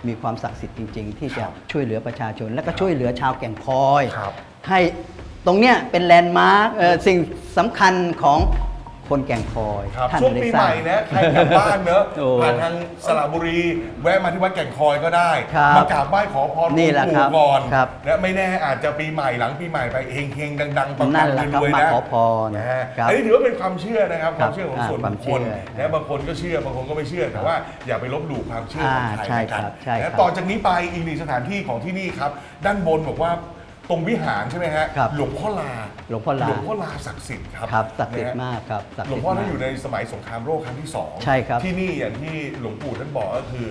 Speaker 3: มีความศักดิ์สิทธิ์จริง ๆ ที่จะช่วยเหลือประชาชน และก็ช่วยเหลือชาวแก่งคอย
Speaker 2: ครับ
Speaker 3: ให้ ตรงเนี้ยเป็นแลนด์มาร์คเอ่อสิ่งสำคัญของคนแก่งคอย
Speaker 2: ครับ
Speaker 3: ท่าน
Speaker 2: ช่วง
Speaker 3: ได้
Speaker 2: ปี
Speaker 3: ส
Speaker 2: ให
Speaker 3: ร้า
Speaker 2: ม่
Speaker 3: ง
Speaker 2: นะใครกลับบ้านเนอะ
Speaker 3: โอ้
Speaker 2: ผ่านทางสระบุรี แวะมาที่วัดแก่งคอยก็ได้
Speaker 3: ครับ
Speaker 2: มากราบไหว้ขอพร
Speaker 3: นี่แหละ
Speaker 2: ปู่
Speaker 3: ครับ
Speaker 2: ก่อน
Speaker 3: ครับ
Speaker 2: และไม่แน่อาจจะปีใหม่หลังปีใหม่ไปเฮงเฮงๆดังๆปัง
Speaker 3: นั่นแหละ
Speaker 2: ๆ
Speaker 3: ครับ
Speaker 2: รวยๆ
Speaker 3: มา
Speaker 2: นะ
Speaker 3: ขอพร
Speaker 2: นะฮะ
Speaker 3: ครับ
Speaker 2: อันนี้ถือว่าเป็นความเชื่อนะครับค
Speaker 3: ครั
Speaker 2: วา
Speaker 3: บ
Speaker 2: มเชื่อของ
Speaker 3: อ่า
Speaker 2: ส่วน
Speaker 3: ควา
Speaker 2: บุ
Speaker 3: ม
Speaker 2: ค
Speaker 3: เชื่
Speaker 2: คล
Speaker 3: อ
Speaker 2: นะบางคนก็เชื่อบางคนก็ไม่เชื่อแต่ว่าอย่าไปลบหลู่ความเชื่อของ
Speaker 3: อ่า
Speaker 2: ใคร
Speaker 3: ใช่
Speaker 2: แล้วกัน
Speaker 3: ครับใช่ครับ
Speaker 2: นะต่อจากนี้ไปอีกหนึ่งสถานที่ของที่นี่ครับ ด้านบนบอกว่า ตรงวิหารใช่ไหมฮะ
Speaker 3: ครับ
Speaker 2: หลวงพ่อลา
Speaker 3: หลวงพ่อลา
Speaker 2: หลวงพ่อลาศักดิ์สิทธิ์ครับ
Speaker 3: ครับศักดิ์สิทธิ์
Speaker 2: นะฮะ
Speaker 3: มากครับศักดิ์
Speaker 2: หลว
Speaker 3: สิ
Speaker 2: ง
Speaker 3: ทธิ์
Speaker 2: พ่อท่าน
Speaker 3: มาก
Speaker 2: อยู่ในสมัยสงครามโลกครั้งที่สอง
Speaker 3: ใช่ครับ
Speaker 2: ที่นี่อย่างที่หลวงปู่ท่านบอกก็คือ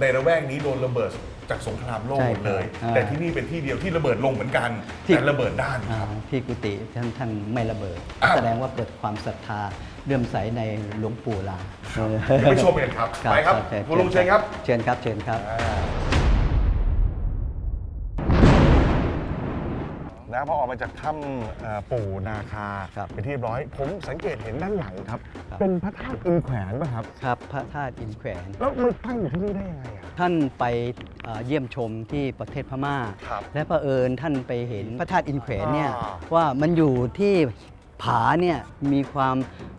Speaker 2: ในระแวกนี้โดนระเบิดจากสงครามโลก
Speaker 3: ใช่
Speaker 2: หมดเลย
Speaker 3: ครับอ่า
Speaker 2: แต่ที่นี่เป็นที่เดียวที่ระเบิดลงเหมือนกัน
Speaker 3: ที่
Speaker 2: แต่ระเบิดด้าน
Speaker 3: อ่า
Speaker 2: ครับ
Speaker 3: ที่กุฏิท่านท่านไม่ระเบิด
Speaker 2: อ้าว
Speaker 3: แสดงว่าเกิดความศรัทธาเลื่อมใสในหลวงปู่ลา
Speaker 2: เดี๋ยวไปชมกันครับไปครับคุณลุงเชิญครับ
Speaker 3: เชิญครับเชิญครับ
Speaker 2: นะพอออกมาจากถ้ำเอ่อปู่นาคา
Speaker 3: ครับ
Speaker 2: เป็นที่เรียบร้อย ผมสังเกตเห็นด้านหลังครับ
Speaker 3: ครับ
Speaker 2: เป็นพระธาตุอินแขวนป่ะครับ
Speaker 3: ครับพระธาตุอินแขวน
Speaker 2: แล้วมันตั้งอยู่ที่นี่ได้ยังไงอะ
Speaker 3: ท่านไปเอ่อเยี่ยมชมที่ประเทศพม่า
Speaker 2: ครับ
Speaker 3: และประเผอิญท่านไปเห็นพระธาตุอินแขวนเนี่ย
Speaker 2: อ่า
Speaker 3: ว่ามันอยู่ที่ ผาเนี่ยมีความ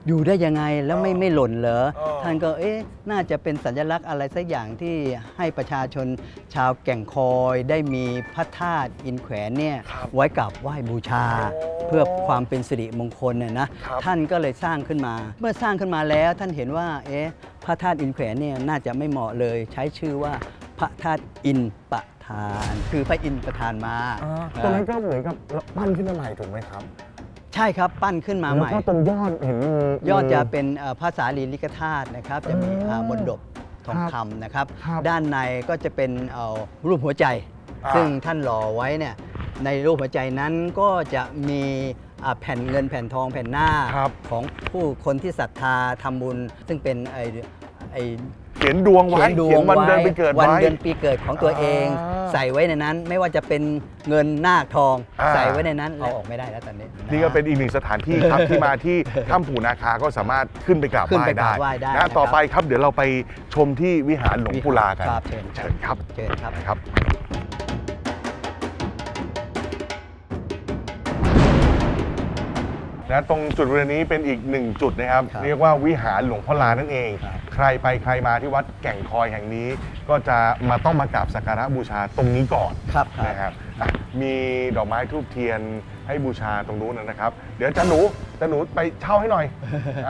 Speaker 3: อยู่ได้ยังไงแล้วไม่
Speaker 2: อ่า
Speaker 3: ไม่หล่นเหรอ
Speaker 2: อ่า
Speaker 3: ท่านก็เอ๊ะน่าจะเป็นสัญลักษณ์อะไรสักอย่างที่ให้ประชาชนชาวแก่งคอยได้มีพระธาตุอินแขวนเนี่ย
Speaker 2: ครับ
Speaker 3: ไว้กราบไหว้บูชา
Speaker 2: โอ้
Speaker 3: เพื่อความเป็นสิริมงคลเนี่ยนะครับ ท่านก็เลยสร้างขึ้นมา เมื่อสร้างขึ้นมาแล้วท่านเห็นว่าเอ๊ะพระธาตุอินแขวนเนี่ยน่าจะไม่เหมาะเลย ใช้ชื่อว่าพระธาตุอินประทาน คือพระอินทร์ประทานมา
Speaker 2: ตรงนั้นก็เหมือนกับปั้นขึ้นมาใหม่ถูกไหมครับ
Speaker 3: ใช่ครับปั้นขึ้นมา
Speaker 2: แล้ว
Speaker 3: ใหม่
Speaker 2: ก็ตรงยอดเห็นมี
Speaker 3: ยอดจะเป็นเอ่อภาษาลีลิกธาตุนะครับ จะมี
Speaker 2: อ๋อ
Speaker 3: อ่ามนดบทอง
Speaker 2: ครับ
Speaker 3: คำนะครับ
Speaker 2: ครับ
Speaker 3: ด้านในก็จะเป็นเอ่อรูปหัวใจ
Speaker 2: อ่า
Speaker 3: ซึ่งท่านหล่อไว้เนี่ยในรูปหัวใจนั้นก็จะมีอ่าแผ่นเงินแผ่นทองแผ่นหน้า
Speaker 2: ครับ
Speaker 3: ของผู้คนที่ศรัทธาทำบุญ ซึ่งเป็นไอ้ไอ้
Speaker 2: เขียนดวงไว้
Speaker 3: เขียนดวง
Speaker 2: วัน
Speaker 3: ไว้
Speaker 2: เดือนปีเกิด
Speaker 3: วัน
Speaker 2: ไว้
Speaker 3: เดือนปีเกิดของตัวเอง
Speaker 2: อ่า
Speaker 3: ใส่ไว้ในนั้น ไม่ว่าจะเป็นเงินนาคทอง
Speaker 2: อ่า
Speaker 3: ใส่ไว้ในนั้นเอาออกไม่ได้แล้วตอนนี้
Speaker 2: นี่ก็เป็นอีกหนึ่งสถานที่ครับ ที่มาที่ถ้ำปู่นาคาก็สามารถขึ้นไปกราบ
Speaker 3: ขึ้น
Speaker 2: ไหว้
Speaker 3: ไปก
Speaker 2: ได้
Speaker 3: ราบไหว้ได้
Speaker 2: นะ
Speaker 3: นะครับ
Speaker 2: ต่อไปครับเดี๋ยวเราไปชมที่วิหารหลวงปู่ลากัน
Speaker 3: ครับเชิญ
Speaker 2: เชิญครับ
Speaker 3: เชิญครับ
Speaker 2: ครับ นะตรงจุดบริเวณนี้เป็นอีกหนึ่งจุดนะครับ
Speaker 3: ครับ
Speaker 2: เรียกว่าวิหารหลวงพ่อลานั่นเอง
Speaker 3: ครับ
Speaker 2: ใครไปใครมาที่วัดแก่งคอยแห่งนี้ ก็จะมาต้องมากราบสักการะบูชาตรงนี้ก่อน
Speaker 3: ครับครับ
Speaker 2: นะครับอะมีดอกไม้ทูบเทียนให้บูชาตรงนู้นนะครับ เดี๋ยวอาจารย์หนูอาจารย์หนูไปเช่าให้หน่อย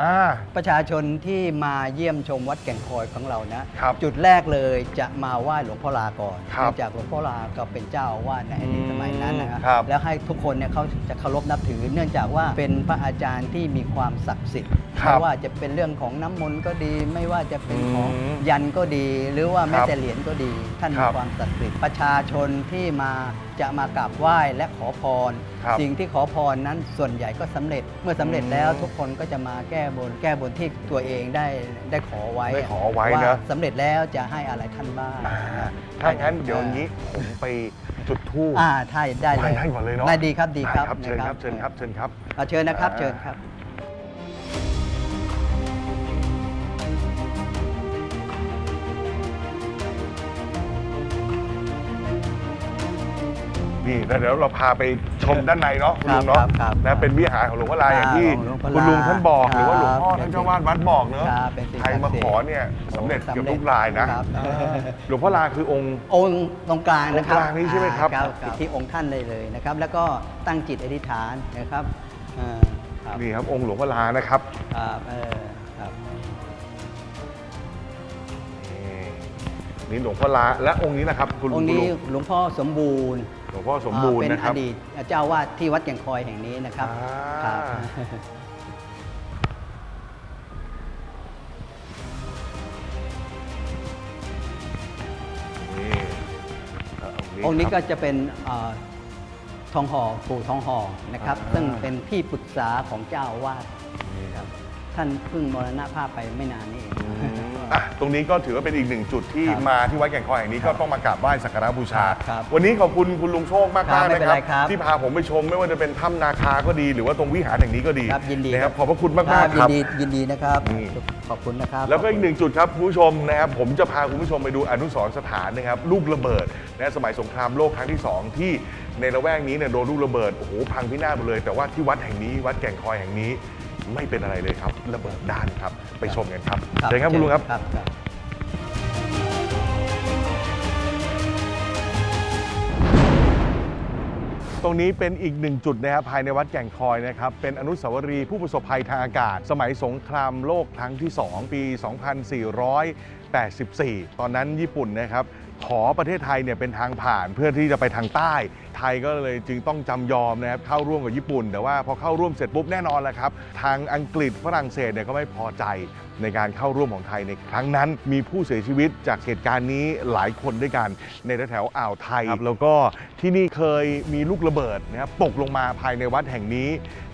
Speaker 2: อ่า
Speaker 3: ประชาชนที่มาเยี่ยมชมวัดแก่งคอยของเรานะ
Speaker 2: ครับ
Speaker 3: จุดแรกเลยจะมาไหว้หลวงพ่อลาก่อน
Speaker 2: ครับ
Speaker 3: เนื่องจากหลวงพ่อลาก็เป็นเจ้าอาวาสในอดีตสมัยนั้นนะครับ
Speaker 2: ครับ
Speaker 3: แล้วให้ทุกคนเนี่ยเขาจะเคารพนับถือ เนื่องจากว่าเป็นพระอาจารย์ที่มีความศักดิ์สิทธิ์
Speaker 2: ครับ
Speaker 3: ไม่ว่าจะเป็นเรื่องของน้ำมนต์ก็ดี ไม่ว่าจะเป็นของ
Speaker 2: อืม
Speaker 3: ยันก็ดี หรือว่าแม้
Speaker 2: ครับ
Speaker 3: แต่เหรียญก็ดี ท่าน
Speaker 2: ค
Speaker 3: มี
Speaker 2: รับ
Speaker 3: ความศักดิ์สิทธิ์ประชาชนที่มาจะมากราบไหว้และขอพร
Speaker 2: ครับ
Speaker 3: สิ่งที่ขอพรนั้นส่วนใหญ่ก็สำเร็จเมื่อสำเร็จแล้ว
Speaker 2: อืม
Speaker 3: ทุกคนก็จะมาแก้บนแก้บนที่ตัวเองได้ได้ขอไว้
Speaker 2: ได้ขอไว้
Speaker 3: ว่า
Speaker 2: นะ
Speaker 3: สำเร็จแล้วจะให้อะไรท่านบ้าง
Speaker 2: อ่า
Speaker 3: นะ
Speaker 2: ถ้างั้นเดี๋ยวนี้ผมไปจุดธูป
Speaker 3: อ่าใช่ได้เลย
Speaker 2: ได้ก่อนเลยเนาะ
Speaker 3: ได้ดีครับดีครับ
Speaker 2: ได้เชิญครับ
Speaker 3: นะ
Speaker 2: เชิญครับเชิญครับ
Speaker 3: อ่าเชิญนะครับ
Speaker 2: อ่า
Speaker 3: เชิญครับ
Speaker 2: นี่แล้วเดี๋ยวเราพาไปชมด้านในเนาะคุณลุง
Speaker 3: ครั
Speaker 2: เนาะ
Speaker 3: บครับ
Speaker 2: นะเป็นวิหารของหลวงพ่อลายอย่างที่
Speaker 3: ของหลวงพ่อ
Speaker 2: คุณลุงท่านบอก
Speaker 3: ครับ
Speaker 2: หรือว่าหลวงพ่อท่านเจ้าวาดวัดบอกเนอะ
Speaker 3: ครับเป็นสิ่ง
Speaker 2: ใครมา
Speaker 3: ศักดิ์สิท
Speaker 2: ข
Speaker 3: ธิ์
Speaker 2: อเนี่ยสำเร็จ
Speaker 3: สำเร็จ
Speaker 2: เกือบทุกรายนะครับเออหลวงพ่อลาคือองค์
Speaker 3: องค์ตรงกลางนะครับ
Speaker 2: ตรงกลางนี่ใช่ไหมครับ
Speaker 3: อ่า
Speaker 2: ครับ
Speaker 3: ที่องค์ท่านเลยเลยนะครับ แล้วก็ตั้งจิตอธิษฐานนะครับอ่าครับ
Speaker 2: นี่ครับองค์หลวงพ่อลานะครับ
Speaker 3: ครับเออครับ
Speaker 2: นี่นี่หลวงพ่อลาและองค์นี้นะครับคุณลุ
Speaker 3: องงค์
Speaker 2: คุณ
Speaker 3: นี้
Speaker 2: ลุง
Speaker 3: หลวงพ่อสมบูรณ์
Speaker 2: หลวงพ่อสมบูรณ์
Speaker 3: อ่าเป็น
Speaker 2: นะค
Speaker 3: อ
Speaker 2: รับ
Speaker 3: ดีตเจ้าวาดที่วัดแก่งคอยแห่งนี้นะครับ
Speaker 2: อ่า
Speaker 3: ครับ
Speaker 2: นี่อ่า
Speaker 3: องค์นี้
Speaker 2: ค
Speaker 3: ก็
Speaker 2: รับ
Speaker 3: จะเป็นเอ่อทองห่อปู่ทองห่อนะครับ
Speaker 2: อ่า
Speaker 3: ซึ่งเป็นที่ปรึกษาของเจ้าอาวาสครับท่านเพิ่งมรณภาพไปไม่นานนี้เอง
Speaker 2: อะตรงนี้ก็ถือว่าเป็นอีกหนึ่งจุดที่
Speaker 3: ครับ
Speaker 2: มาที่วัดแก่งคอยแห่งนี้ก็ต้องมากราบไหว้สักการะบูชา
Speaker 3: ครับ
Speaker 2: วันนี้ขอบคุณคุณลุงโชคมาก
Speaker 3: ครั
Speaker 2: มาก
Speaker 3: บไม่
Speaker 2: นะ
Speaker 3: เป็น
Speaker 2: ครั
Speaker 3: ไรครับ
Speaker 2: ที่พาผมไปชมไม่ว่าจะเป็นถ้ำนาคาก็ดี หรือว่าตรงวิหารแห่งนี้ก็ดี
Speaker 3: ครับยินดี
Speaker 2: นะครับขอบพระคุณมาก
Speaker 3: ค
Speaker 2: มาก
Speaker 3: รับยิ
Speaker 2: คนรับ
Speaker 3: ดียินดีนะครับ
Speaker 2: นี่
Speaker 3: ขอบคุณนะครับ
Speaker 2: แล้วก็อีกหนึ่งจุดครับคุณผู้ชมนะครับผมจะพาคุณผู้ชมไปดูอนุสรณ์สถานนะครับลูกระเบิดนะสมัยสงครามโลกครั้งที่สองที่ในละแวกนี้เนี่ยโดนลูกระเบิดโอ้โหพังพินาศหมดเลย แต่ว่าที่วัดแห่งนี้วัดแก่งคอยแห่งนี้ ไม่เป็นอะไรเลยครับระเบิดด้านครับไปชมกันครับ
Speaker 3: ครับ
Speaker 2: เชิญครับคุณลุงครับ
Speaker 3: ครับครับ
Speaker 2: ตรงนี้เป็นอีกหนึ่งจุดนะครับภายในวัดแก่งคอยนะครับ เป็นอนุสาวรีย์ผู้ประสบภัยทางอากาศ สมัยสงครามโลกครั้งที่ 2 ปี 2484 ตอนนั้นญี่ปุ่นนะครับขอประเทศไทยเนี่ยเป็นทางผ่านเพื่อที่จะไปทางใต้ ไทยก็เลยจึงต้องจำยอมนะครับเข้าร่วมกับญี่ปุ่น แต่ว่าพอเข้าร่วมเสร็จปุ๊บแน่นอนแหละครับทางอังกฤษฝรั่งเศสเนี่ยก็ไม่พอใจในการเข้าร่วมของไทยในครั้งนั้น มีผู้เสียชีวิตจากเหตุการณ์นี้หลายคนด้วยกันในแถวๆอ่าวไทยครับแล้วก็ที่นี่เคยมีลูกระเบิดนะครับตกลงมาภายในวัดแห่งนี้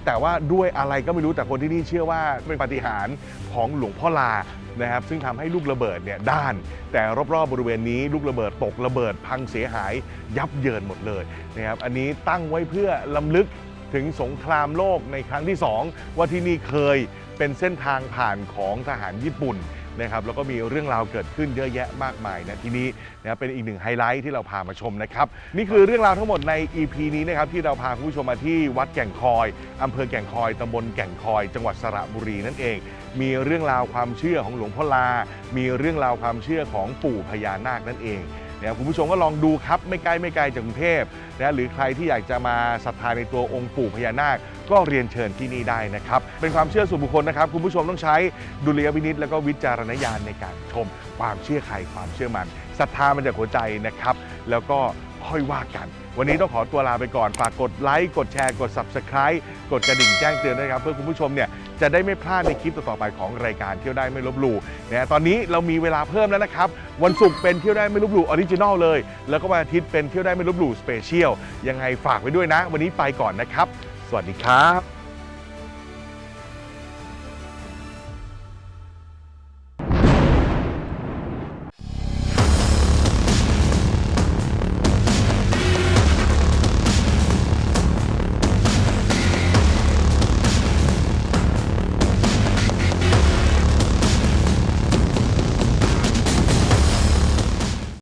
Speaker 2: แต่ว่าด้วยอะไรก็ไม่รู้แต่คนที่นี่เชื่อว่าเป็นปาฏิหาริย์ของหลวงพ่อลา นะครับซึ่งทำให้ลูกระเบิดเนี่ยด้าน แต่รอบๆบริเวณนี้ลูกระเบิดตกระเบิดพังเสียหายยับเยินหมดเลยนะครับอันนี้ตั้งไว้เพื่อลำลึกถึงสงครามโลกในครั้งที่ 2 ว่าที่นี่เคยเป็นเส้นทางผ่านของทหารญี่ปุ่น นะครับแล้วก็มีเรื่องราวเกิดขึ้นเยอะแยะมากมายนะที่นี้นะครับเป็นอีกหนึ่งไฮไลท์ที่เราพามาชมนะครับนี่คือเรื่องราวทั้งหมดใน EP นี้นะครับที่เราพาคุณผู้ชมมาที่วัดแก่งคอยอำเภอแก่งคอยตำบลแก่งคอย จังหวัดสระบุรีนั่นเอง มีเรื่องราวความเชื่อของหลวงพ่อลา มีเรื่องราวความเชื่อของปู่พญานาคนั่นเอง นะคุณผู้ชมก็ลองดูครับไม่ไกลไม่ไกลจากกรุงเทพนะหรือใครที่อยากจะมาศรัทธาในตัวองค์ปู่พญานาค ก็เรียนเชิญที่นี่ได้นะครับ เป็นความเชื่อส่วนบุคคลนะครับ คุณผู้ชมต้องใช้ดุลยพินิษและก็วิจารณญาณในการชม ความเชื่อใครความเชื่อมันศรัทธามันจากหัวใจนะครับ แล้วก็ค่อยว่ากัน วันนี้ต้องขอตัวลาไปก่อน ฝากกดไลค์ กดแชร์ กด Subscribe กดกระดิ่งแจ้งเตือนด้วยครับ เพื่อคุณผู้ชมเนี่ย จะได้ไม่พลาดในคลิปต่อๆไปของรายการเที่ยวได้ไม่ลบหลู่นะตอนนี้เรามีเวลาเพิ่มแล้วนะครับ วันศุกร์เป็นเที่ยวได้ไม่ลบหลู่ออริจินอลเลย แล้วก็วันอาทิตย์เป็นเที่ยวได้ไม่ลบหลู่สเปเชียลยังไงฝากไว้ด้วยนะ วันนี้ไปก่อนนะครับ สวัสดีครับ